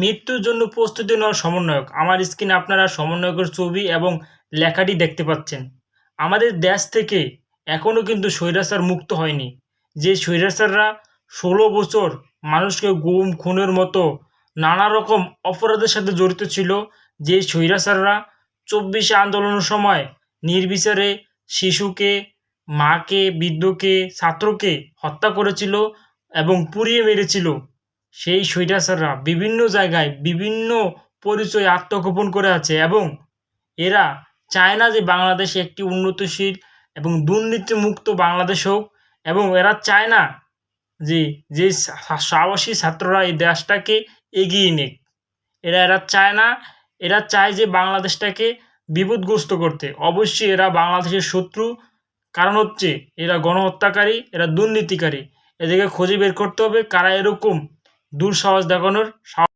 মৃত্যুর জন্য প্রস্তুতি নেওয়ার সমন্বয়ক। আমার স্ক্রিনে আপনারা সমন্বয়কের ছবি এবং লেখাটি দেখতে পাচ্ছেন। আমাদের দেশ থেকে এখনও কিন্তু স্বৈরাচার মুক্ত হয়নি। যে স্বৈরাচাররা ষোলো বছর মানুষকে গুম, খুনের মতো নানা রকম অপরাধের সাথে জড়িত ছিল, যে স্বৈরাচাররা চব্বিশে আন্দোলনের সময় নির্বিচারে শিশুকে, মাকে, বৃদ্ধকে, ছাত্রকে হত্যা করেছিল এবং পুড়িয়ে মেরেছিল। সেই স্বৈরাচাররা বিভিন্ন জায়গায় বিভিন্ন পরিচয় আত্মগোপন করে আছে এবং এরা চায় না যে বাংলাদেশ একটি উন্নতশীল এবং দুর্নীতিমুক্ত বাংলাদেশ হোক এবং এরা চায় না যে যে সাহসী ছাত্ররা এই দেশটাকে এগিয়ে নেক। এরা এরা চায় না, এরা চায় যে বাংলাদেশটাকে বিপদগ্রস্ত করতে। অবশ্যই এরা বাংলাদেশের শত্রু। কারণ হচ্ছে, এরা গণহত্যাকারী, এরা দুর্নীতিকারী। এদেরকে খুঁজে বের করতে হবে কারা এরকম দেখানোর সাহস